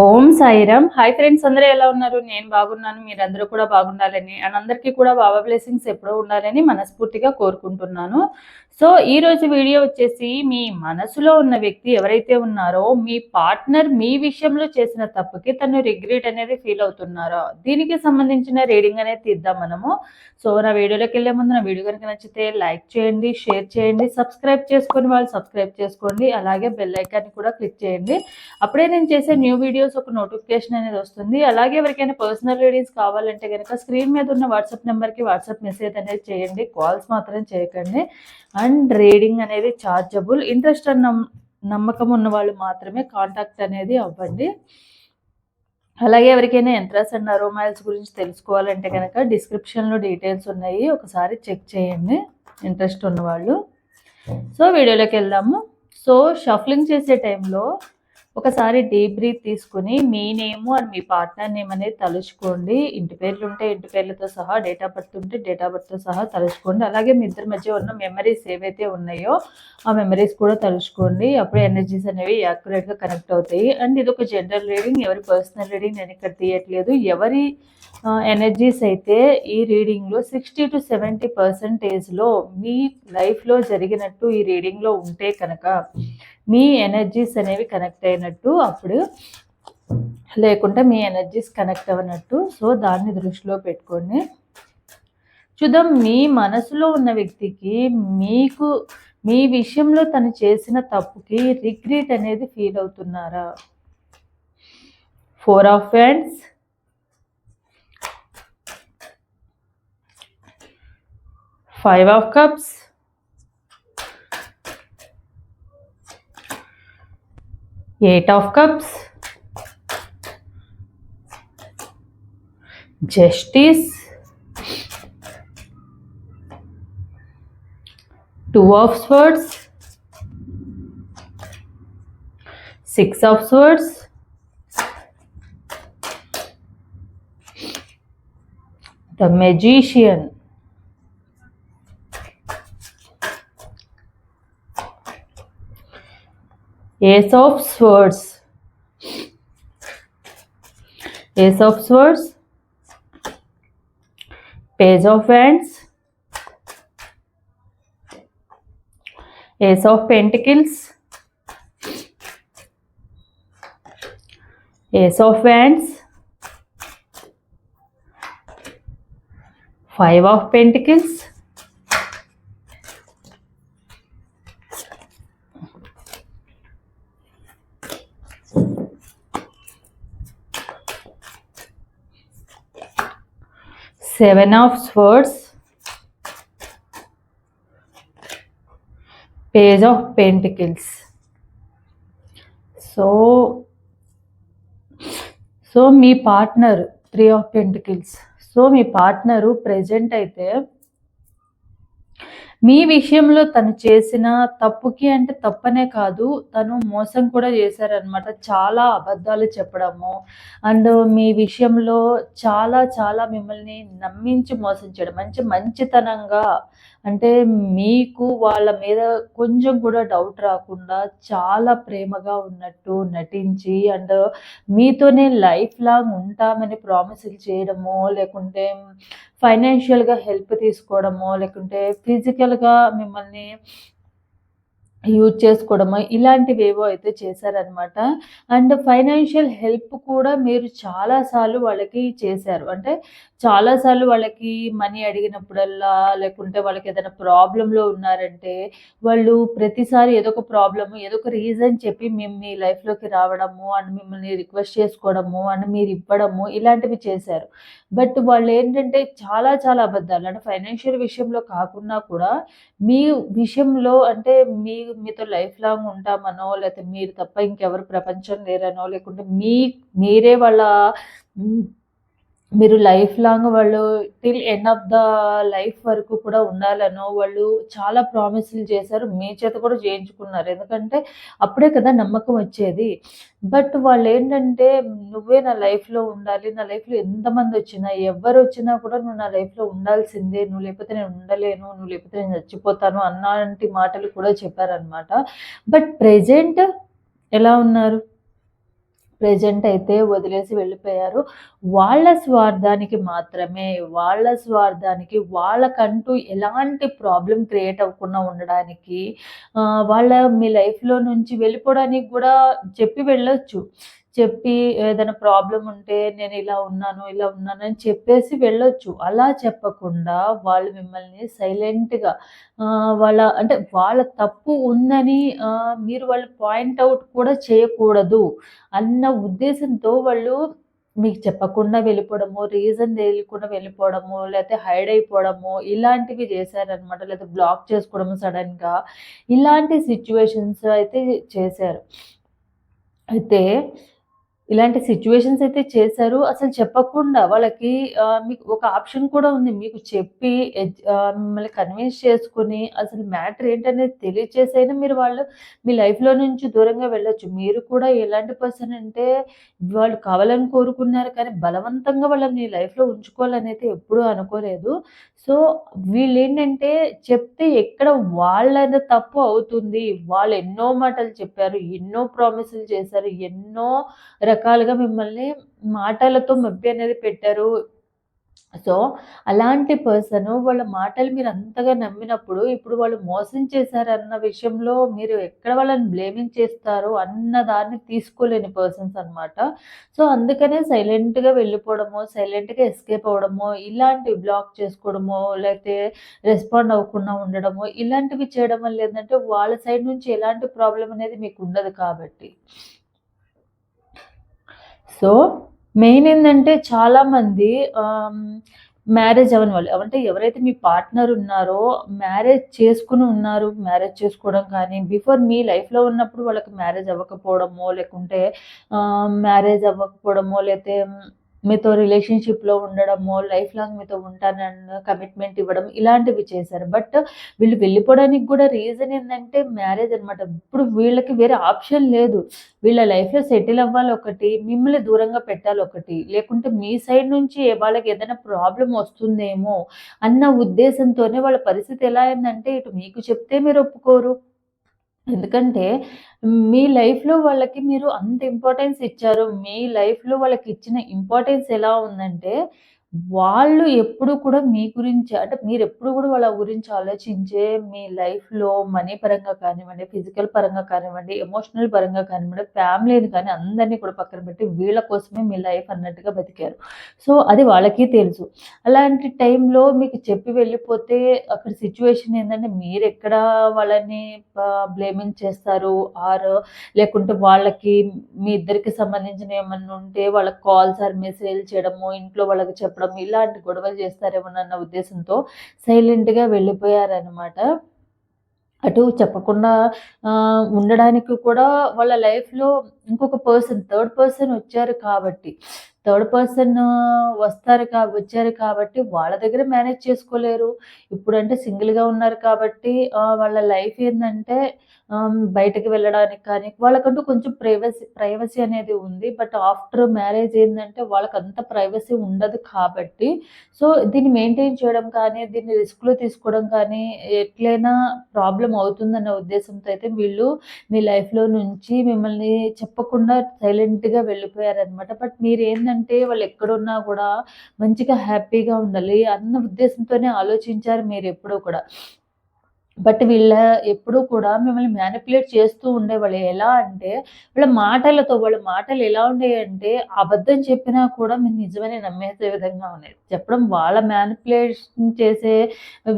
ఓం Sairam. Hi friends అందరూ ఎలా ఉన్నారు? నేను బాగున్నాను మీరందరూ కూడా బాగుండాలని అండ్ అందరికీ కూడా బాబా బ్లెస్సింగ్స్ ఎప్పుడూ ఉండాలని మనస్ఫూర్తిగా కోరుకుంటున్నాను. సో ఈ రోజు వీడియో వచ్చేసి మీ మనసులో ఉన్న వ్యక్తి ఎవరైతే ఉన్నారో మీ పార్ట్నర్ మీ విషయంలో చేసిన తప్పుకి తను రిగ్రెట్ అనేది ఫీల్ అవుతున్నారో దీనికి సంబంధించిన రీడింగ్ అనేది తీద్దాం మనము. సో నా వీడియోలోకి వెళ్ళే ముందు నా వీడియో కనుక నచ్చితే లైక్ చేయండి షేర్ చేయండి సబ్స్క్రైబ్ చేసుకొని వాళ్ళు సబ్స్క్రైబ్ చేసుకోండి అలాగే బెల్ ఐకాన్ని కూడా క్లిక్ చేయండి. అప్పుడే నేను చేసే న్యూ వీడియో వీడియోస్ ఒక నోటిఫికేషన్ అనేది వస్తుంది. అలాగే ఎవరికైనా పర్సనల్ రీడింగ్స్ కావాలంటే కనుక స్క్రీన్ మీద ఉన్న వాట్సాప్ నెంబర్కి వాట్సాప్ మెసేజ్ అనేది చేయండి. కాల్స్ మాత్రం చేయకండి. అండ్ రీడింగ్ అనేది చార్జబుల్. ఇంట్రెస్ట్ అన్న నమ్మకం ఉన్న వాళ్ళు మాత్రమే కాంటాక్ట్ అనేది అవ్వండి. అలాగే ఎవరికైనా ఎంట్రస్ అండ్ అరోమైల్స్ గురించి తెలుసుకోవాలంటే కనుక డిస్క్రిప్షన్లో డీటెయిల్స్ ఉన్నాయి. ఒకసారి చెక్ చేయండి. ఇంట్రెస్ట్ ఉన్నవాళ్ళు సో వీడియోలోకి వెళ్దాము. సో షఫ్లింగ్ చేసే టైంలో ఒకసారి డీప్ బ్రీత్ తీసుకుని మీ నేము అండ్ మీ పార్ట్నర్ నేమ్ అనేది తలుచుకోండి. ఇంటి పేర్లు ఉంటే ఇంటి పేర్లతో సహా డేట్ ఆఫ్ బర్త్ ఉంటే డేట్ ఆఫ్ బర్త్తో సహా తలుచుకోండి. అలాగే మీ ఇద్దరి మధ్య ఉన్న మెమరీస్ ఏవైతే ఉన్నాయో ఆ మెమరీస్ కూడా తలుచుకోండి. అప్పుడు ఎనర్జీస్ అనేవి యాక్యురేట్గా కనెక్ట్ అవుతాయి. అండ్ ఇది ఒక జనరల్ రీడింగ్ ఎవరి పర్సనల్ రీడింగ్ నేను ఇక్కడ తీయట్లేదు. ఎవరి ఎనర్జీస్ అయితే ఈ రీడింగ్లో సిక్స్టీ టు సెవెంటీ పర్సెంటేజ్లో మీ లైఫ్లో జరిగినట్టు ఈ రీడింగ్లో ఉంటే కనుక మీ ఎనర్జీస్ అనేవి కనెక్ట్ అయినట్టు అప్పుడు లేకుంటే మీ ఎనర్జీస్ కనెక్ట్ అవ్వనట్టు. సో దాన్ని దృష్టిలో పెట్టుకోండి. చూద్దాం మీ మనసులో ఉన్న వ్యక్తికి మీకు మీ విషయంలో తను చేసిన తప్పుకి రిగ్రెట్ అనేది ఫీల్ అవుతున్నారా? Four of friends five of cups 8 of cups. Justice. 2 of swords. 6 of swords. The magician. Ace of Swords. Ace of Swords. Page of Wands. Ace of Pentacles. Ace of Wands. Five of Pentacles. Seven of swords page of Pentacles. So so me partner three of pentacles so me partner present అయితే మీ విషయంలో తను చేసిన తప్పుకి అంటే తప్పనే కాదు తను మోసం కూడా చేశారనమాట చాలా అబద్ధాలు చెప్పడము. అండ్ మీ విషయంలో చాలా చాలా మిమ్మల్ని నమ్మించి మోసం చేయడం. మంచి మంచితనంగా అంటే మీకు వాళ్ళ మీద కొంచెం కూడా డౌట్ రాకుండా చాలా ప్రేమగా ఉన్నట్టు నటించి అండ్ మీతోనే లైఫ్ లాంగ్ ఉంటామని ప్రామిసులు చేయడము లేకుంటే ఫైనాన్షియల్గా హెల్ప్ తీసుకోవడమో లేకుంటే ఫిజికల్గా మిమ్మల్ని యూజ్ చేసుకోవడము ఇలాంటివి ఏవో అయితే చేశారనమాట అండ్ ఫైనాన్షియల్ హెల్ప్ కూడా మీరు చాలాసార్లు వాళ్ళకి చేశారు. అంటే చాలాసార్లు వాళ్ళకి మనీ అడిగినప్పుడల్లా లేకుంటే వాళ్ళకి ఏదైనా ప్రాబ్లంలో ఉన్నారంటే వాళ్ళు ప్రతిసారి ఏదో ఒక ప్రాబ్లము ఏదో ఒక రీజన్ చెప్పి మేము మీ లైఫ్లోకి రావడము అండ్ మిమ్మల్ని రిక్వెస్ట్ చేసుకోవడము అండ్ మీరు ఇవ్వడము ఇలాంటివి చేశారు. బట్ వాళ్ళు ఏంటంటే చాలా చాలా అబద్ధాలు. అంటే ఫైనాన్షియల్ విషయంలో కాకుండా కూడా మీ విషయంలో అంటే మీ మీతో లైఫ్ లాంగ్ ఉంటామనో లేకపోతే మీరు తప్ప ఇంకెవరు ప్రపంచం లేరనో లేకుంటే మీ మీరే వాళ్ళ మీరు లైఫ్ లాంగ్ వాళ్ళు till end of the life వరకు కూడా ఉండాలనో వాళ్ళు చాలా ప్రామిస్లు చేశారు. మీ చేత కూడా చేయించుకున్నారు. ఎందుకంటే అప్పుడే కదా నమ్మకం వచ్చేది. బట్ వాళ్ళు ఏంటంటే నువ్వే నా లైఫ్లో ఉండాలి. నా లైఫ్లో ఎంతమంది వచ్చినా ఎవరు వచ్చినా కూడా నువ్వు నా లైఫ్లో ఉండాల్సిందే. నువ్వు లేకపోతే నేను ఉండలేను. నువ్వు లేకపోతే నేను చచ్చిపోతాను అన్నాంటి మాటలు కూడా చెప్పారనమాట బట్ ప్రెజెంట్ ఎలా ఉన్నారు? ప్రెజెంట్ అయితే వదిలేసి వెళ్ళిపోయారు. వాళ్ళ స్వార్థానికి మాత్రమే, వాళ్ళ స్వార్థానికి వాళ్ళకంటూ ఎలాంటి ప్రాబ్లం క్రియేట్ అవ్వకుండా ఉండడానికి వాళ్ళ మీ లైఫ్‌లో నుంచి వెళ్ళిపోవడానికి కూడా చెప్పి వెళ్ళొచ్చు. చెప్పి ఏదైనా ప్రాబ్లం ఉంటే నేను ఇలా ఉన్నాను, ఇలా ఉన్నాను అని చెప్పేసి వెళ్ళొచ్చు. అలా చెప్పకుండా వాళ్ళు మిమ్మల్ని సైలెంట్‌గా వాళ్ళ అంటే వాళ్ళ తప్పు ఉందని మీరు వాళ్ళు పాయింట్ అవుట్ కూడా చేయకూడదు అన్న ఉద్దేశంతో వాళ్ళు మీకు చెప్పకుండా వెళ్ళిపోవడము, రీజన్ తెలియకుండా వెళ్ళిపోవడము, లేకపోతే హైడ్ అయిపోవడము ఇలాంటివి చేశారనమాట. లేదా బ్లాక్ చేసుకోవడము సడన్గా ఇలాంటి సిచ్యువేషన్స్ అయితే చేశారు. అయితే ఇలాంటి సిచ్యువేషన్స్ అయితే చేశారు. అసలు చెప్పకుండా వాళ్ళకి మీకు ఒక ఆప్షన్ కూడా ఉంది. మీకు చెప్పి మిమ్మల్ని కన్విన్స్ చేసుకొని అసలు మ్యాటర్ ఏంటనేది తెలియచేసైనా మీరు వాళ్ళు మీ లైఫ్‌లో నుంచి దూరంగా వెళ్ళొచ్చు. మీరు కూడా ఎలాంటి పర్సన్ అంటే వాళ్ళు కావాలని కోరుకున్నారు కానీ బలవంతంగా వాళ్ళని మీ లైఫ్‌లో ఉంచుకోవాలనైతే ఎప్పుడూ అనుకోలేదు. సో, వీళ్ళేంటంటే చెప్తే ఎక్కడ వాళ్ళది తప్పు అవుతుంది. వాళ్ళు ఎన్నో మాటలు చెప్పారు. ఎన్నో ప్రామిసులు చేశారు. ఎన్నో రకాలుగా మిమ్మల్ని మాటలతో మభ్యనేది పెట్టారు. సో, అలాంటి పర్సన్ వాళ్ళ మాటలు మీరు అంతగా నమ్మినప్పుడు, ఇప్పుడు వాళ్ళు మోసం చేశారన్న విషయంలో మీరు ఎక్కడ వాళ్ళని బ్లేమింగ్ చేస్తారో అన్న దాన్ని తీసుకోలేని పర్సన్స్ అనమాట. సో, అందుకనే సైలెంట్‌గా వెళ్ళిపోవడము సైలెంట్‌గా ఎస్కేప్ అవ్వడము ఇలాంటివి బ్లాక్ చేసుకోవడమో, లేకపోతే రెస్పాండ్ అవ్వకుండా ఉండడము ఇలాంటివి చేయడం వల్ల ఏంటంటే వాళ్ళ సైడ్ నుంచి ఎలాంటి ప్రాబ్లం అనేది మీకు ఉండదు కాబట్టి. సో, మెయిన్ ఏంటంటే చాలామంది మ్యారేజ్ అవని వాళ్ళు అంటే ఎవరైతే మీ పార్ట్నర్ ఉన్నారో మ్యారేజ్ చేసుకుని ఉన్నారు. మ్యారేజ్ చేసుకోవడం కానీ, బిఫోర్ మీ లైఫ్‌లో ఉన్నప్పుడు వాళ్ళకి మ్యారేజ్ అవ్వకపోవడమో, లేకుంటే మ్యారేజ్ అవ్వకపోవడమో, లేకపోతే మీతో రిలేషన్‌షిప్‌లో ఉండడమో, లైఫ్ లాంగ్ మీతో ఉంటానన్న కమిట్మెంట్ ఇవ్వడం ఇలాంటివి చేశారు. బట్ వీళ్ళు వెళ్ళిపోవడానికి కూడా రీజన్ ఏంటంటే మ్యారేజ్ అనమాట. ఇప్పుడు వీళ్ళకి వేరే ఆప్షన్ లేదు. వీళ్ళ లైఫ్‌లో సెటిల్ అవ్వాలి ఒకటి, మిమ్మల్ని దూరంగా పెట్టాలి ఒకటి. లేకుంటే మీ సైడ్ నుంచి వాళ్ళకి ఏదైనా ప్రాబ్లం వస్తుందేమో అన్న ఉద్దేశంతోనే వాళ్ళ పరిస్థితి ఎలా అయిందంటే ఇటు మీకు చెప్తే మీరు ఒప్పుకోరు. ఎందుకంటే మీ లైఫ్‌లో వాళ్ళకి మీరు అంత ఇంపార్టెన్స్ ఇచ్చారు. మీ లైఫ్‌లో వాళ్ళకి ఇచ్చిన ఇంపార్టెన్స్ ఎలా ఉందంటే, వాళ్ళు ఎప్పుడు కూడా మీ గురించి అంటే మీరు ఎప్పుడు కూడా వాళ్ళ గురించి ఆలోచించే మీ లైఫ్‌లో మనీ పరంగా కానివ్వండి, ఫిజికల్ పరంగా కానివ్వండి, ఎమోషనల్ పరంగా కానివ్వండి, ఫ్యామిలీని కానీ అందరిని కూడా పక్కన పెట్టి వీళ్ళ కోసమే మీ లైఫ్ అన్నట్టుగా బతికారు. సో, అది వాళ్ళకి తెలుసు. అలాంటి టైంలో మీకు చెప్పి వెళ్ళిపోతే అక్కడ సిచ్యువేషన్ ఏంటంటే మీరు ఎక్కడ వాళ్ళని బ్లేమింగ్ చేస్తారు ఆర్ లేకుంటే వాళ్ళకి మీ ఇద్దరికి సంబంధించినవి ఏమన్నా ఉంటే వాళ్ళకి కాల్స్ ఆర్ మెసేజ్ చేయడము, ఇంట్లో వాళ్ళకి చెప్పడం ఇలాంటి గొడవలు చేస్తారేమోనన్న ఉద్దేశంతో సైలెంట్‌గా వెళ్ళిపోయారనమాట. అటు చెప్పకుండా ఉండడానికి కూడా వాళ్ళ లైఫ్‌లో ఇంకొక పర్సన్, థర్డ్ పర్సన్ వచ్చారు కాబట్టి, థర్డ్ పర్సన్ వస్తారు కా వచ్చారు కాబట్టి వాళ్ళ దగ్గర మేనేజ్ చేసుకోలేరు. ఇప్పుడంటే సింగిల్‌గా ఉన్నారు కాబట్టి వాళ్ళ లైఫ్ ఏంటంటే బయటకు వెళ్ళడానికి కానీ, వాళ్ళకంటూ కొంచెం ప్రైవసీ ప్రైవసీ అనేది ఉంది. బట్ ఆఫ్టర్ మ్యారేజ్ ఏంటంటే వాళ్ళకి అంత ప్రైవసీ ఉండదు కాబట్టి, సో దీన్ని మెయింటైన్ చేయడం కానీ, దీన్ని రిస్క్‌లో తీసుకోవడం కానీ ఎట్లైనా ప్రాబ్లం అవుతుందన్న ఉద్దేశంతో అయితే వీళ్ళు మీ లైఫ్‌లో నుంచి మిమ్మల్ని చెప్పకుండా సైలెంట్‌గా వెళ్ళిపోయారనమాట. బట్ మీరు ఏంటంటే వాళ్ళు ఎక్కడున్నా కూడా మంచిగా హ్యాపీగా ఉండాలి అన్న ఉద్దేశంతోనే ఆలోచించారు మీరు ఎప్పుడూ కూడా. బట్ వీళ్ళ ఎప్పుడూ కూడా మిమ్మల్ని మ్యానిపులేట్ చేస్తూ ఉండేవాళ్ళు. ఎలా అంటే వాళ్ళ మాటలతో వాళ్ళ మాటలు ఎలా అంటే అబద్ధం చెప్పినా కూడా మీరు నిజమని నమ్మేసే విధంగా ఉండేది. చెప్పడం వాళ్ళ మ్యానిపులేషన్ చేసే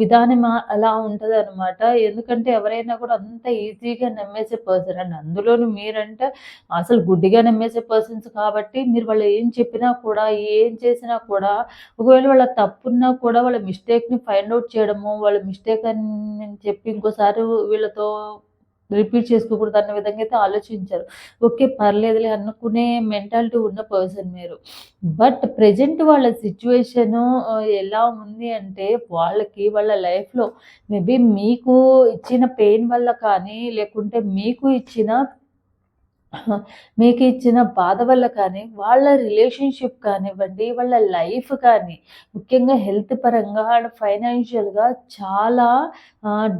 విధానం అలా ఉంటదనమాట. ఎందుకంటే ఎవరైనా కూడా అంత ఈజీగా నమ్మేసే పర్సన్ అండి. అందులోనూ మీరంటే అసలు గుడ్డిగా నమ్మేసే పర్సన్స్ కాబట్టి మీరు వాళ్ళు ఏం చెప్పినా కూడా, ఏం చేసినా కూడా ఒకవేళ వాళ్ళ తప్పున్నా కూడా వాళ్ళ మిస్టేక్‌ని ఫైండ్ అవుట్ చేయడము, వాళ్ళ మిస్టేక్ అని చెప్పి ఇంకోసారి వీళ్ళతో రిపీట్ చేసుకోకూడదు అన్న విధంగా అయితే ఆలోచించరు. ఓకే. పర్లేదులే అనుకునే మెంటాలిటీ ఉన్న పర్సన్ మీరు. బట్ ప్రెజెంట్ వాళ్ళ సిచ్యువేషను ఎలా ఉంది అంటే వాళ్ళకి వాళ్ళ లైఫ్‌లో మేబీ మీకు ఇచ్చిన పెయిన్ వల్ల కానీ, లేకుంటే మీకు ఇచ్చిన మీకు ఇచ్చిన బాధ వల్ల కానీ, వాళ్ళ రిలేషన్‌షిప్ కానివ్వండి, వాళ్ళ లైఫ్ కానీ, ముఖ్యంగా హెల్త్ పరంగా అండ్ ఫైనాన్షియల్‌గా చాలా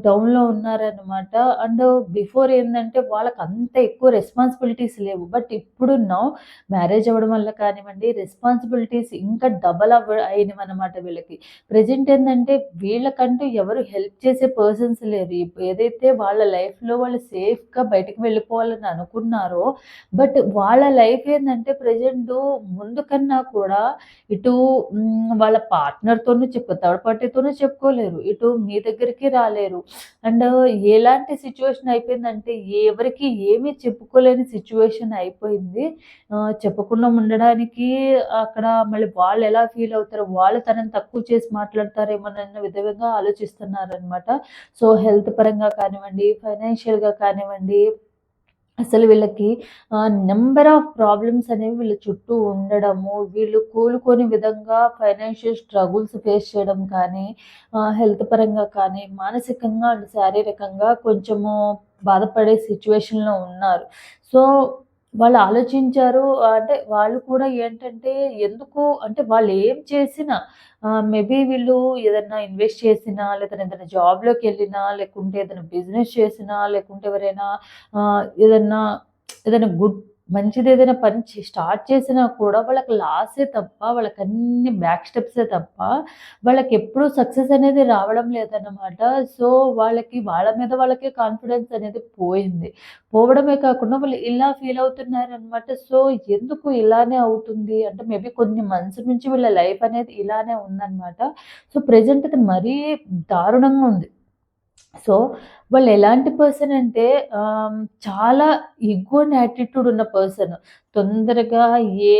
డౌన్‌లో ఉన్నారనమాట. అండ్ బిఫోర్ ఏంటంటే వాళ్ళకి అంత ఎక్కువ రెస్పాన్సిబిలిటీస్ లేవు. బట్ ఇప్పుడు నౌ మ్యారేజ్ అవ్వడం వల్ల కానివ్వండి, రెస్పాన్సిబిలిటీస్ ఇంకా డబల్ అవ్వ అయినవనమాట వీళ్ళకి. ప్రజెంట్ ఏంటంటే వీళ్ళకంటూ ఎవరు హెల్ప్ చేసే పర్సన్స్ లేరు. ఏదైతే వాళ్ళ లైఫ్‌లో వాళ్ళు సేఫ్‌గా బయటకు వెళ్ళిపోవాలని అనుకున్నారో బట్ వాళ్ళ లైఫ్ ఏంటంటే ప్రజెంట్ ముందు కన్నా కూడా ఇటు వాళ్ళ పార్ట్నర్‌తోనూ చెప్పు థర్డ్ పార్టీతోనూ చెప్పుకోలేరు. ఇటు మీ దగ్గరికి రాలేరు. అండ్ ఎలాంటి సిచ్యువేషన్ అయిపోయిందంటే ఎవరికి ఏమీ చెప్పుకోలేని సిచ్యువేషన్ అయిపోయింది. చెప్పకుండా ఉండడానికి అక్కడ మళ్ళీ వాళ్ళు ఎలా ఫీల్ అవుతారో, వాళ్ళు తనని తక్కువ చేసి మాట్లాడతారేమోనన్న విధంగా ఆలోచిస్తున్నారనమాట. సో, హెల్త్ పరంగా కానివ్వండి, ఫైనాన్షియల్‌గా కానివ్వండి అసలు వీళ్ళకి నెంబర్ ఆఫ్ ప్రాబ్లమ్స్ అనేవి వీళ్ళ చుట్టూ ఉండడము, వీళ్ళు కోలుకోని విధంగా ఫైనాన్షియల్ స్ట్రగుల్స్ ఫేస్ చేయడం కానీ, హెల్త్ పరంగా కానీ, మానసికంగా అండ్ శారీరకంగా కొంచెము బాధపడే సిచ్యువేషన్లో ఉన్నారు. సో, వాళ్ళు ఆలోచించారు. అంటే వాళ్ళు కూడా ఏంటంటే ఎందుకు అంటే వాళ్ళు ఏం చేసినా మేబీ వీళ్ళు ఏదన్నా ఇన్వెస్ట్ చేసినా, లేదా ఏదైనా జాబ్లోకి వెళ్ళినా లేకుంటే ఏదైనా బిజినెస్ చేసినా, లేకుంటే ఎవరైనా ఏదైనా ఏదన్నా ఏదైనా గుడ్ మంచిదేదైనా పని చే స్టార్ట్ చేసినా కూడా వాళ్ళకి లాసే తప్ప, వాళ్ళకి అన్ని బ్యాక్ స్టెప్సే తప్ప, వాళ్ళకి ఎప్పుడూ సక్సెస్ అనేది రావడం లేదన్నమాట సో, వాళ్ళకి వాళ్ళ మీద వాళ్ళకే కాన్ఫిడెన్స్ అనేది పోయింది. పోవడమే కాకుండా వాళ్ళు ఇలా ఫీల్ అవుతున్నారనమాట. సో, ఎందుకు ఇలానే అవుతుంది అంటే మేబీ కొన్ని మంత్స్ నుంచి వీళ్ళ లైఫ్ అనేది ఇలానే ఉందన్నమాట సో, ప్రెజెంట్ అయితే మరీ దారుణంగా ఉంది. సో, వాళ్ళు ఎలాంటి పర్సన్ అంటే చాలా ఇగో యాటిట్యూడ్ ఉన్న పర్సన్. తొందరగా ఏ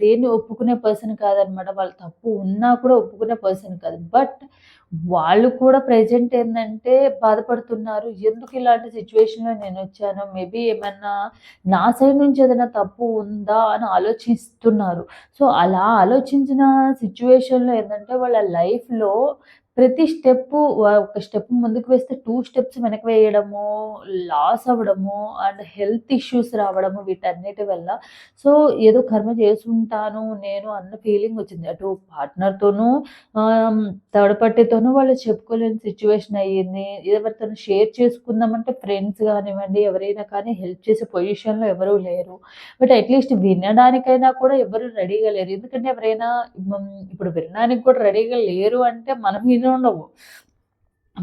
దేన్ని ఒప్పుకునే పర్సన్ కాదనమాట. వాళ్ళు తప్పు ఉన్నా కూడా ఒప్పుకునే పర్సన్ కాదు. బట్ వాళ్ళు కూడా ప్రెజెంట్ ఏంటంటే బాధపడుతున్నారు. ఎందుకు ఇలాంటి సిచువేషన్లో నేను వచ్చాను మేబీ ఏమన్నా నా సైడ్ నుంచి ఏదైనా తప్పు ఉందా అని ఆలోచిస్తున్నారు. సో, అలా ఆలోచించిన సిచ్యువేషన్లో ఏంటంటే వాళ్ళ లైఫ్‌లో ప్రతి స్టెప్పు ఒక స్టెప్ ముందుకు వేస్తే టూ స్టెప్స్ వెనక వేయడము, లాస్ అవ్వడము అండ్ హెల్త్ ఇష్యూస్ రావడము వీటన్నిటి వల్ల. సో, ఏదో కర్మ చేసుంటాను నేను అన్న ఫీలింగ్ వచ్చింది అటు పార్ట్నర్‌తోనూ ఆహ్, థర్డ్ పార్టీతోనూ వాళ్ళు చెప్పుకోలేని సిచ్యువేషన్ అయ్యింది. ఎవరితోనూ షేర్ చేసుకుందామంటే ఫ్రెండ్స్ కానివ్వండి ఎవరైనా కానీ హెల్ప్ చేసే పొజిషన్‌లో ఎవరూ లేరు. బట్ అట్‌లీస్ట్ వినడానికైనా కూడా ఎవరు రెడీగా లేరు. ఎందుకంటే ఎవరైనా ఇప్పుడు వినడానికి కూడా రెడీగా లేరు అంటే మనం ఉండవు.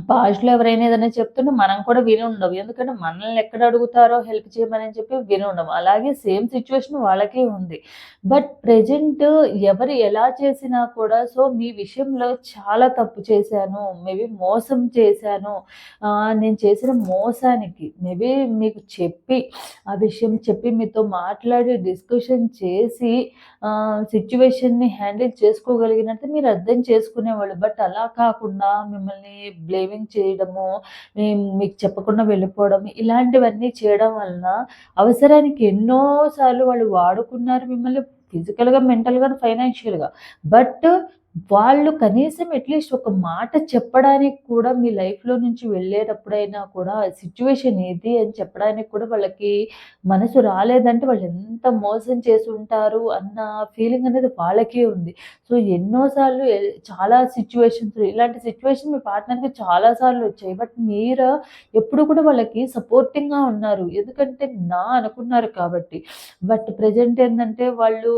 పాస్ట్‌లో ఎవరైనా ఏదైనా చెప్తుంటే మనం కూడా విని ఉండము. ఎందుకంటే మనల్ని ఎక్కడ అడుగుతారో హెల్ప్ చేయమని చెప్పి విని ఉండము. అలాగే సేమ్ సిచ్యువేషన్ వాళ్ళకి ఉంది. బట్ ప్రెజెంట్ ఎవరు ఎలా చేసినా కూడా సో, మీ విషయంలో చాలా తప్పు చేశాను. మేబీ మోసం చేశాను. నేను చేసిన మోసానికి మేబీ మీకు చెప్పి ఆ విషయం చెప్పి మీతో మాట్లాడి డిస్కషన్ చేసి సిచ్యువేషన్ని హ్యాండిల్ చేసుకోగలిగినట్టు మీరు అర్థం చేసుకునేవాళ్ళు. బట్ అలా కాకుండా మిమ్మల్ని షేవింగ్ చేయడము, మేము మీకు చెప్పకుండా వెళ్ళిపోవడం ఇలాంటివన్నీ చేయడం వలన అవసరానికి ఎన్నో సార్లు వాళ్ళు వాడుకున్నారు మిమ్మల్ని ఫిజికల్‌గా, మెంటల్‌గా, ఫైనాన్షియల్‌గా. బట్ వాళ్ళు కనీసం అట్‌లీస్ట్ ఒక మాట చెప్పడానికి కూడా మీ లైఫ్‌లో నుంచి వెళ్ళేటప్పుడైనా కూడా సిచ్యువేషన్ ఇది అని చెప్పడానికి కూడా వాళ్ళకి మనసు రాలేదంటే వాళ్ళు ఎంత మోసం చేసి ఉంటారు అన్న ఫీలింగ్ అనేది వాళ్ళకే ఉంది. సో, ఎన్నోసార్లు చాలా సిచ్యువేషన్స్ ఇలాంటి సిచ్యువేషన్ మీ పార్ట్నర్‌కి చాలా సార్లు వచ్చాయి. బట్ మీరు ఎప్పుడు కూడా వాళ్ళకి సపోర్టింగ్‌గా ఉన్నారు. ఎందుకంటే నా అనుకున్నారు కాబట్టి. బట్ ప్రెజెంట్ ఏంటంటే వాళ్ళు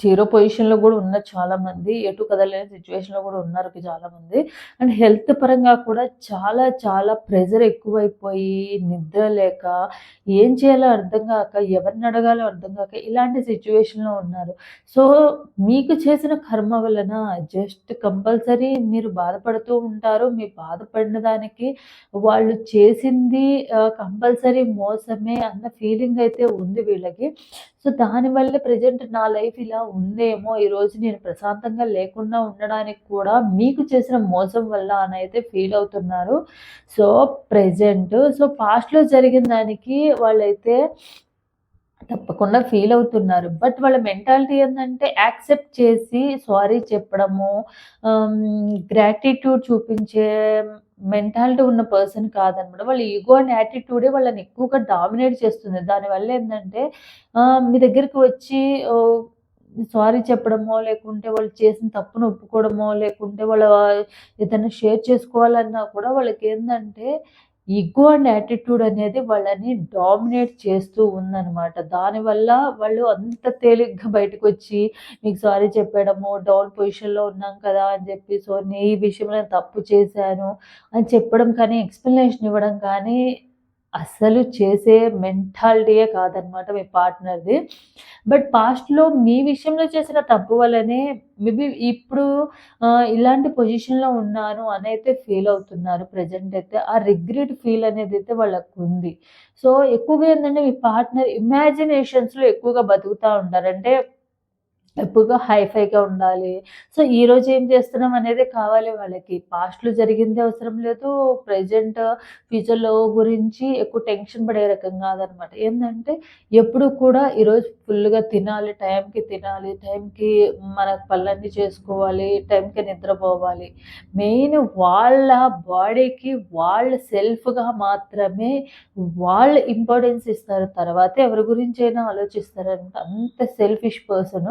జీరో పొజిషన్‌లో కూడా ఉన్న చాలామంది. ఎటు కదలేని సిచ్యువేషన్లో కూడా ఉన్నారు చాలామంది. అండ్ హెల్త్ పరంగా కూడా చాలా చాలా ప్రెషర్ ఎక్కువైపోయి, నిద్ర లేక, ఏం చేయాలో అర్థం కాక ఎవరిని అడగాలో అర్థం కాక ఇలాంటి సిచ్యువేషన్లో ఉన్నారు. సో, మీకు చేసిన కర్మ వలన జస్ట్ కంపల్సరీ మీరు బాధపడుతూ ఉంటారు. మీరు బాధపడిన దానికి వాళ్ళు చేసింది కంపల్సరీ మోసమే అన్న ఫీలింగ్ అయితే ఉంది వీళ్ళకి. సో, దానివల్లే ప్రెజెంట్ నా లైఫ్ ఇలా ఉందేమో, ఈరోజు నేను ప్రశాంతంగా లేకుండా ఉండడానికి కూడా మీకు చేసిన మోసం వల్ల అనైతే ఫీల్ అవుతున్నారు. సో, ప్రజెంట్ సో, పాస్ట్‌లో జరిగిన దానికి వాళ్ళైతే తప్పకుండా ఫీల్ అవుతున్నారు. బట్ వాళ్ళ మెంటాలిటీ ఏంటంటే యాక్సెప్ట్ చేసి సారీ చెప్పడము, గ్రాటిట్యూడ్ చూపించే మెంటాలిటీ ఉన్న పర్సన్ కాదనమాట. వాళ్ళ ఈగో అండ్ యాటిట్యూడే వాళ్ళని ఎక్కువగా డామినేట్ చేస్తుంది. దానివల్ల ఏంటంటే మీ దగ్గరికి వచ్చి సారీ చెప్పడమో లేకుంటే వాళ్ళు చేసిన తప్పును ఒప్పుకోవడమో లేకుంటే వాళ్ళ ఏదైనా షేర్ చేసుకోవాలన్నా కూడా వాళ్ళకి ఏంటంటే ఈగో అండ్ యాటిట్యూడ్ అనేది వాళ్ళని డామినేట్ చేస్తూ ఉందన్నమాట. దానివల్ల వాళ్ళు అంత తేలిగ్గా బయటకు వచ్చి మీకు సారీ చెప్పడము డౌన్ పొజిషన్లో ఉన్నాం కదా అని చెప్పి సో నీ ఈ విషయంలో తప్పు చేశాను అని చెప్పడం కానీ ఎక్స్ప్లెనేషన్ ఇవ్వడం కానీ అస్సలు చేసే మెంటాలిటీయే కాదనమాట మీ పార్ట్నర్ది. బట్ పాస్ట్లో మీ విషయంలో చేసిన తప్పు వల్లనే మేబీ ఇప్పుడు ఇలాంటి పొజిషన్లో ఉన్నాను అని అయితే ఫీల్ అవుతున్నారు ప్రజెంట్ అయితే. ఆ రిగ్రెట్ ఫీల్ అనేది అయితే వాళ్ళకు ఉంది సో ఎక్కువగా ఏంటంటే మీ పార్ట్నర్ ఇమాజినేషన్స్లో ఎక్కువగా బతుకుతూ ఉంటారు. అంటే ఎప్పుడుగా హైఫైగా ఉండాలి. సో ఈరోజు ఏం చేస్తున్నాం అనేది కావాలి వాళ్ళకి. పాస్ట్లో జరిగింది అవసరం లేదు. ప్రజెంట్ ఫ్యూచర్లో గురించి ఎక్కువ టెన్షన్ పడే రకం కాదనమాట. ఏంటంటే ఎప్పుడు కూడా ఈరోజు ఫుల్గా తినాలి టైంకి తినాలి టైంకి మన పళ్ళన్నీ చేసుకోవాలి టైంకి నిద్రపోవాలి. మెయిన్ వాళ్ళ బాడీకి వాళ్ళ సెల్ఫ్గా మాత్రమే వాళ్ళు ఇంపార్టెన్స్ ఇస్తారు. తర్వాత ఎవరి గురించి అయినా ఆలోచిస్తారంట అంత సెల్ఫిష్ పర్సన్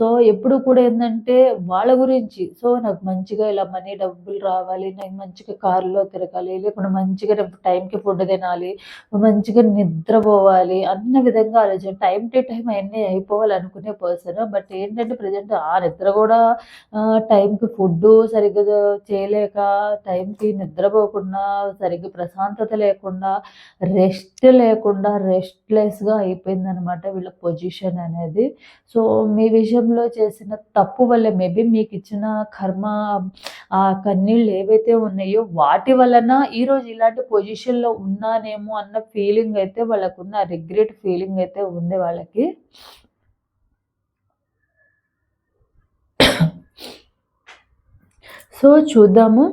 సో ఎప్పుడు కూడా ఏంటంటే వాళ్ళ గురించి సో నాకు మంచిగా ఇలా మనీ డబ్బులు రావాలి నేను మంచిగా కారులో తిరగాలి లేకుండా మంచిగా టైంకి ఫుడ్ తినాలి మంచిగా నిద్రపోవాలి అన్న విధంగా ఆలోచన. టైం టు టైం అన్నీ అయిపోవాలి అనుకునే పర్సన్ బట్ ఏంటంటే ప్రజెంట్ ఆ నిద్ర కూడా టైంకి ఫుడ్ సరిగ్గా చేయలేక టైంకి నిద్రపోకుండా సరిగ్గా ప్రశాంతత లేకుండా రెస్ట్ లేకుండా రెస్ట్లెస్గా అయిపోయిందనమాట వీళ్ళ పొజిషన్ అనేది. సో మీ విషయం విషయంలో చేసిన తప్పు వల్ల మేబీ మీకు ఇచ్చిన కర్మ ఆ కన్నీళ్ళు ఏవైతే ఉన్నాయో వాటి వలన ఈరోజు ఇలాంటి పొజిషన్లో ఉన్నానేమో అన్న ఫీలింగ్ అయితే వాళ్ళకున్న రిగ్రెట్ ఫీలింగ్ అయితే ఉంది వాళ్ళకి. సో చూద్దాము.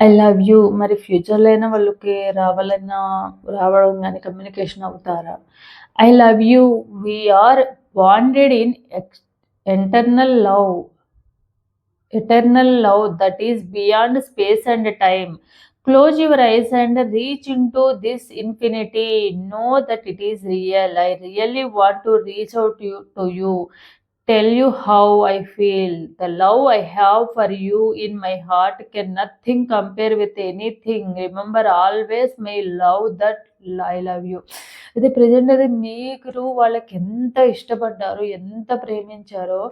ఐ లవ్ యూ మరి ఫ్యూచర్లో అయినా వాళ్ళకి రావాలన్నా రావడం కానీ కమ్యూనికేషన్ అవుతారా? I love you we're bonded in ex eternal love eternal love that is beyond space and time close your eyes and reach into this infinity know that it is real I really want to reach out you to you tell you how I feel. The love I have for you in my heart can nothing compare with anything. Remember always my love that I love you అయితే present అది మీరు వాళ్ళకి ఎంత ఇష్టపడ్డారో ఎంత ప్రేమించారో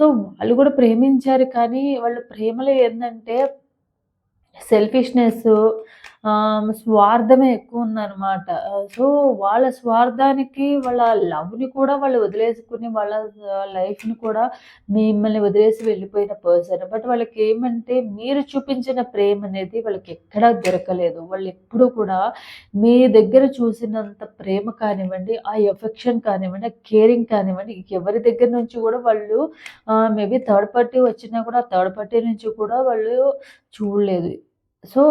so వాళ్ళు కూడా ప్రేమించారు కానీ వాళ్ళ ప్రేమలో ఏంటంటే సెల్ఫిష్నెస్ స్వార్థమే ఎక్కువ ఉందన్నమాట సో వాళ్ళ స్వార్థానికి వాళ్ళ లవ్ని కూడా వాళ్ళు వదిలేసుకుని వాళ్ళ లైఫ్ని కూడా మిమ్మల్ని వదిలేసి వెళ్ళిపోయిన పర్సన్. బట్ వాళ్ళకి ఏమంటే మీరు చూపించిన ప్రేమ అనేది వాళ్ళకి ఎక్కడా దొరకలేదు. వాళ్ళు ఎప్పుడూ కూడా మీ దగ్గర చూసినంత ప్రేమ కానివ్వండి ఆ ఎఫెక్షన్ కానివ్వండి ఆ కేరింగ్ కానివ్వండి ఎవరి దగ్గర నుంచి కూడా వాళ్ళు మేబీ థర్డ్ పార్టీ వచ్చినా కూడా థర్డ్ పార్టీ నుంచి కూడా వాళ్ళు చూడలేదు. సో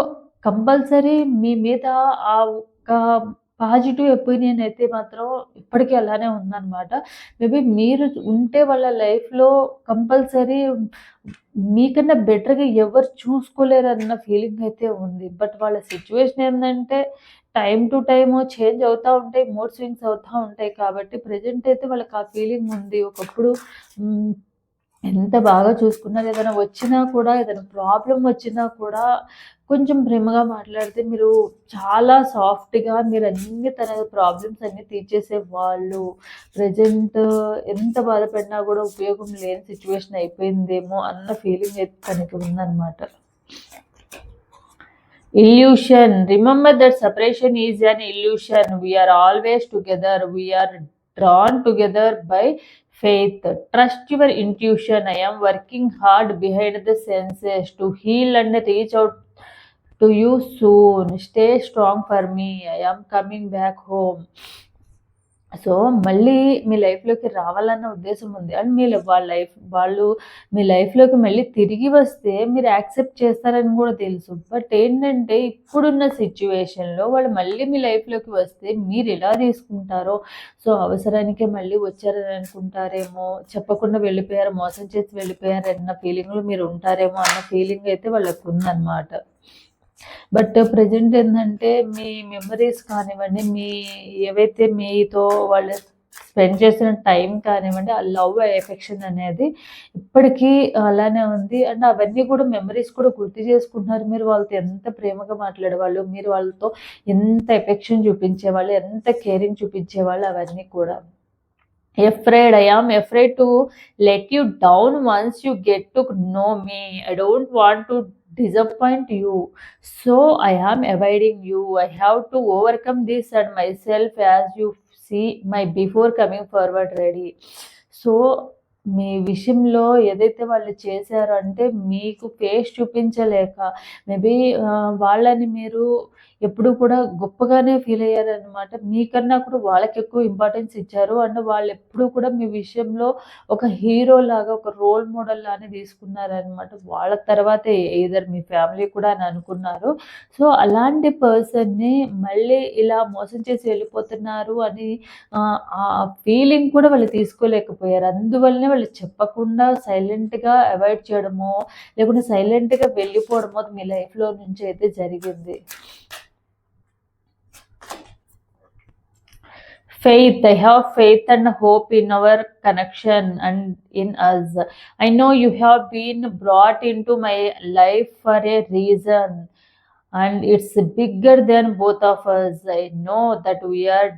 కంపల్సరీ మీ మీద ఆ ఒక్క పాజిటివ్ ఒపీనియన్ అయితే మాత్రం ఇప్పటికీ అలానే ఉందన్నమాట. మేబీ మీరు ఉంటే వాళ్ళ లైఫ్లో కంపల్సరీ మీకన్నా బెటర్గా ఎవరు చూసుకోలేరు అన్న ఫీలింగ్ అయితే ఉంది. బట్ వాళ్ళ సిచ్యువేషన్ ఏంటంటే టైం టు టైమ్ చేంజ్ అవుతూ ఉంటాయి మూడ్ స్వింగ్స్ అవుతూ ఉంటాయి కాబట్టి ప్రజెంట్ అయితే వాళ్ళకి ఆ ఫీలింగ్ ఉంది. ఒకప్పుడు ఎంత బాగా చూసుకున్నారు ఏదైనా వచ్చినా కూడా ఏదైనా ప్రాబ్లం వచ్చినా కూడా కొంచెం ప్రేమగా మాట్లాడితే మీరు చాలా సాఫ్ట్గా మీరు అన్ని తన ప్రాబ్లమ్స్ అన్నీ తీర్చేసే వాళ్ళు. ప్రజెంట్ ఎంత బాధపడినా కూడా ఉపయోగం లేని సిచ్యువేషన్ అయిపోయిందేమో అన్న ఫీలింగ్ అయితే తనకి ఉందన్నమాట. Illusion remember that separation is an illusion we're always together we're drawn together by faith. Trust your intuition. I am working hard behind the senses to heal and reach out to you soon. Stay strong for me. I am coming back home. So మళ్ళీ మీ లైఫ్లోకి రావాలన్న ఉద్దేశం ఉంది. And మీ వాళ్ళ life వాళ్ళు మీ లైఫ్లోకి మళ్ళీ తిరిగి వస్తే మీరు యాక్సెప్ట్ చేస్తారని కూడా తెలుసు. బట్ ఏంటంటే ఇప్పుడున్న సిచ్యువేషన్లో వాళ్ళు మళ్ళీ మీ లైఫ్లోకి వస్తే మీరు ఎలా తీసుకుంటారో సో అవసరానికే మళ్ళీ వచ్చారని అనుకుంటారేమో చెప్పకుండా వెళ్ళిపోయారు మోసం చేసి వెళ్ళిపోయారు అన్న ఫీలింగ్లో మీరు ఉంటారేమో అన్న ఫీలింగ్ అయితే వాళ్ళకు ఉందన్నమాట. బట్ ప్రజెంట్ ఏంటంటే మీ మెమరీస్ కానివ్వండి మీ ఏవైతే మీతో వాళ్ళు స్పెండ్ చేసిన టైం కానివ్వండి ఆ లవ్ ఎఫెక్షన్ అనేది ఇప్పటికీ అలానే ఉంది. అండ్ అవన్నీ కూడా మెమరీస్ కూడా గుర్తు చేసుకుంటున్నారు. మీరు వాళ్ళతో ఎంత ప్రేమగా మాట్లాడేవాళ్ళు మీరు వాళ్ళతో ఎంత ఎఫెక్షన్ చూపించేవాళ్ళు ఎంత కేరింగ్ చూపించేవాళ్ళు అవన్నీ కూడా. Afraid I am afraid to let you down once you get to know me I don't want to disappoint you. So I am avoiding you. I have to overcome this and myself as you see my before coming forward ready. So మీ విషయంలో ఏదైతే వాళ్ళు చేశారో అంటే మీకు face చూపించలేక maybe వాళ్ళని మీరు ఎప్పుడు కూడా గొప్పగానే ఫీల్ అయ్యారనమాట మీకన్నా కూడా వాళ్ళకి ఎక్కువ ఇంపార్టెన్స్ ఇచ్చారు. అండ్ వాళ్ళు ఎప్పుడు కూడా మీ విషయంలో ఒక హీరో లాగా ఒక రోల్ మోడల్ లానే తీసుకున్నారనమాట వాళ్ళ తర్వాతే ఏదర్ మీ ఫ్యామిలీ కూడా అని అనుకున్నారు. సో అలాంటి పర్సన్ని మళ్ళీ ఇలా మోసం చేసి వెళ్ళిపోతున్నారు అని ఆ ఫీలింగ్ కూడా వాళ్ళు తీసుకోలేకపోయారు. అందువల్లనే వాళ్ళు చెప్పకుండా సైలెంట్గా అవాయిడ్ చేయడమో లేకుంటే సైలెంట్గా వెళ్ళిపోవడమో మీ లైఫ్లో నుంచి అయితే జరిగింది. Faith I have faith and hope in our connection and in us I know you have been brought into my life for a reason and it's bigger than both of us I know that we're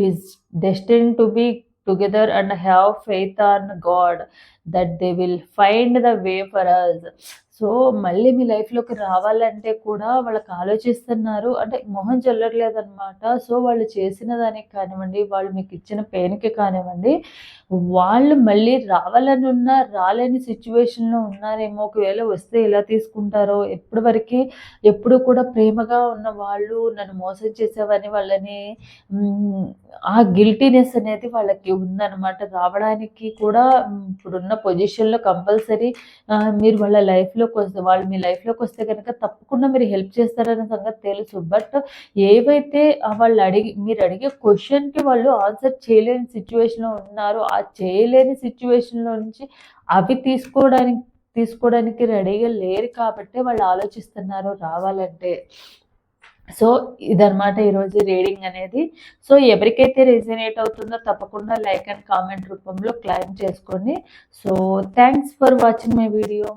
dis destined to be together and have faith on god that they will find the way for us so మళ్ళీ మీ లైఫ్లోకి రావాలంటే కూడా వాళ్ళకి ఆలోచిస్తున్నారు. అంటే మొహం చెల్లట్లేదు అనమాట సో వాళ్ళు చేసిన దానికి కానివ్వండి వాళ్ళు మీకు ఇచ్చిన పెయిన్కి కానివ్వండి వాళ్ళు మళ్ళీ రావాలని ఉన్నా రాలేని సిచ్యువేషన్లో ఉన్నారేమో ఒకవేళ వస్తే ఎలా తీసుకుంటారో ఎప్పటి వరకు ఎప్పుడు కూడా ప్రేమగా ఉన్న వాళ్ళు నన్ను మోసం చేసేవని వాళ్ళని ఆ గిల్టీనెస్ అనేది వాళ్ళకి ఉందన్నమాట. రావడానికి కూడా ఇప్పుడున్న పొజిషన్లో కంపల్సరీ మీరు వాళ్ళ లైఫ్లో లైఫ్లోకి వస్తే వాళ్ళు మీ లైఫ్లోకి వస్తే కనుక తప్పకుండా మీరు హెల్ప్ చేస్తారనే సంగతి తెలుసు. బట్ ఏవైతే వాళ్ళు అడిగి మీరు అడిగే క్వశ్చన్కి వాళ్ళు ఆన్సర్ చేయలేని సిచ్యువేషన్లో ఉన్నారు ఆ చేయలేని సిచ్యువేషన్లో నుంచి అవి తీసుకోవడానికి తీసుకోవడానికి రెడీగా లేరు కాబట్టి వాళ్ళు ఆలోచిస్తున్నారు రావాలంటే. సో ఇదనమాట ఈరోజు రీడింగ్ అనేది. సో ఎవరికైతే రెజినేట్ అవుతుందో తప్పకుండా లైక్ అండ్ కామెంట్ రూపంలో క్లైమ్ చేసుకోండి so thanks for watching my video